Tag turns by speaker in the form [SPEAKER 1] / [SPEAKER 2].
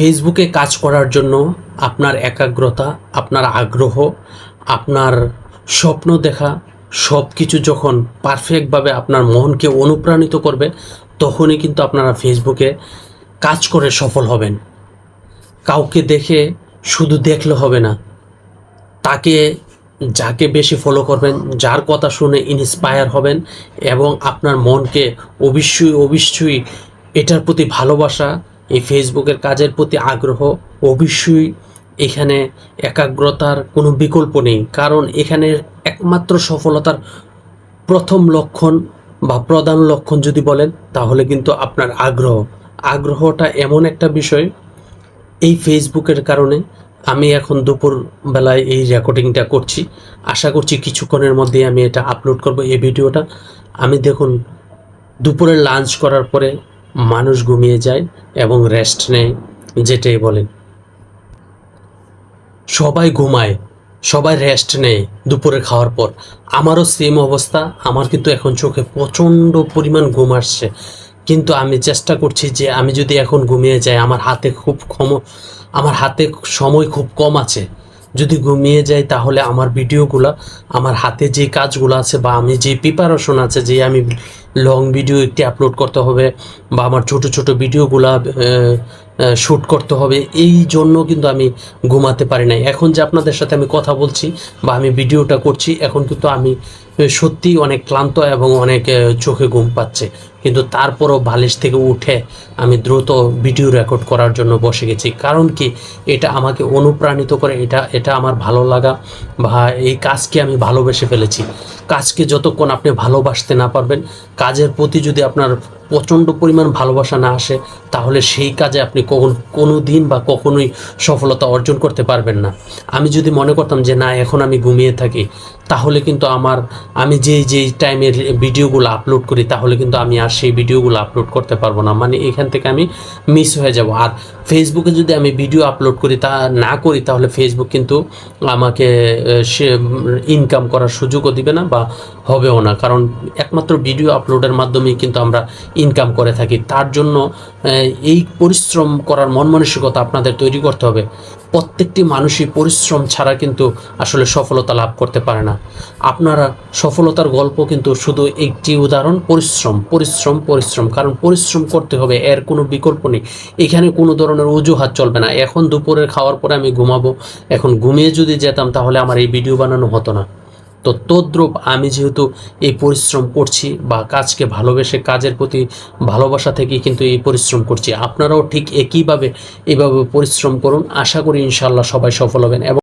[SPEAKER 1] ফেসবুকে কাজ করার জন্য আপনার একাগ্রতা, আপনার আগ্রহ, আপনার স্বপ্ন দেখা সব কিছু যখন পারফেক্টভাবে আপনার মনকে অনুপ্রাণিত করবে, তখনই কিন্তু আপনারা ফেসবুকে কাজ করে সফল হবেন। কাউকে দেখে শুধু দেখলে হবে না, তাকে যাকে বেশি ফলো করবেন, যার কথা শুনে ইন্সপায়ার হবেন এবং আপনার মনকে অবশ্যই অবশ্যই এটার প্রতি ভালোবাসা এই ফেসবুকের কাজের প্রতি আগ্রহ অবশ্যই এখানে একাগ্রতার কোনো বিকল্প নেই। কারণ এখানে একমাত্র সফলতার প্রথম লক্ষণ বা প্রধান লক্ষণ যদি বলেন, তাহলে কিন্তু আপনার আগ্রহ। আগ্রহটা এমন একটা বিষয়, এই ফেসবুকের কারণে আমি এখন দুপুর বেলায় এই রেকর্ডিংটা করছি। আশা করছি কিছুক্ষণের মধ্যেই আমি এটা আপলোড করব এই ভিডিওটা। আমি দেখুন, দুপুরে লাঞ্চ করার পরে মানুষ ঘুমিয়ে যায় এবং রেস্ট নেয়, যেটাই বলেন। সবাই ঘুমায়, সবাই রেস্ট নেয় দুপুরে খাওয়ার পর। আমারও সেম অবস্থা, আমার কিন্তু এখন চোখে প্রচণ্ড পরিমাণ ঘুম আসছে। কিন্তু আমি চেষ্টা করছি যে আমি যদি এখন ঘুমিয়ে যাই, আমার হাতে খুব ক্ষম আমার হাতে সময় খুব কম আছে। যদি ঘুমিয়ে যাই তাহলে আমার ভিডিওগুলো, আমার হাতে যে কাজগুলো আছে বা আমি যে প্রিপারেশন আছে, যে আমি লং ভিডিও একটি আপলোড করতে হবে বা আমার ছোট ছোট ভিডিওগুলা শ্যুট করতে হবে। এই জন্য কিন্তু আমি ঘুমাতে পারি নাই। এখন যে আপনাদের সাথে আমি কথা বলছি বা আমি ভিডিওটা করছি, এখন কিন্তু আমি সত্যিই অনেক ক্লান্ত এবং অনেক চোখে ঘুম পাচ্ছে। কিন্তু তারপরও বালিশ থেকে উঠে আমি দ্রুত ভিডিও রেকর্ড করার জন্য বসে গেছি। কারণ কি, এটা আমাকে অনুপ্রাণিত করে, এটা এটা আমার ভালো লাগা বা এই কাজকে আমি ভালোবেসে ফেলেছি। কাজকে যতক্ষণ আপনি ভালোবাসতে না পারবেন, কাজের প্রতি যদি আপনার প্রচণ্ড পরিমাণ ভালোবাসা না আসে, তাহলে সেই কাজে আপনি কখন কোনো দিন বা কখনোই সফলতা অর্জন করতে পারবেন না। আমি যদি মনে করতাম যে, না, এখন আমি ঘুমিয়ে থাকি, তাহলে কিন্তু আমার, আমি যেই যেই টাইমের ভিডিওগুলো আপলোড করি, তাহলে কিন্তু আমি আর সেই ভিডিওগুলো আপলোড করতে পারব না। মানে এখান থেকে আমি মিস হয়ে যাব। আর ফেসবুকে যদি আমি ভিডিও আপলোড করি, তা, না করি, তাহলে ফেসবুক কিন্তু আমাকে সে ইনকাম করার সুযোগও দিবে না বা হবেও না, কারণ একমাত্র ভিডিও আপলোডের মাধ্যমেই কিন্তু আমরা ইনকাম করে থাকি। তার জন্য এই পরিশ্রম করার মন মানসিকতা আপনাদের তৈরি করতে হবে। প্রত্যেকটি মানুষই পরিশ্রম ছাড়া কিন্তু আসলে সফলতা লাভ করতে পারে না। আপনারা সফলতার গল্প কিন্তু শুধু একটি উদাহরণ, পরিশ্রম পরিশ্রম পরিশ্রম, কারণ পরিশ্রম করতে হবে, এর কোনো বিকল্প নেই। এখানে কোনো ধরনের অজুহাত চলবে না। এখন দুপুরের খাওয়ার পরে আমি ঘুমাবো। এখন ঘুমিয়ে যদি যেতাম তাহলে আমার এই ভিডিও বানানো হতো না। তো তদ্রূপ আমি যেহেতু এই পরিশ্রম করছি বা কাজকে ভালোবেসে কাজের প্রতি ভালোবাসা থেকেই কিন্তু এই পরিশ্রম করছি, আপনারাও ঠিক একইভাবে এভাবে পরিশ্রম করুন। আশা করি ইনশাল্লাহ সবাই সফল হবেন এবং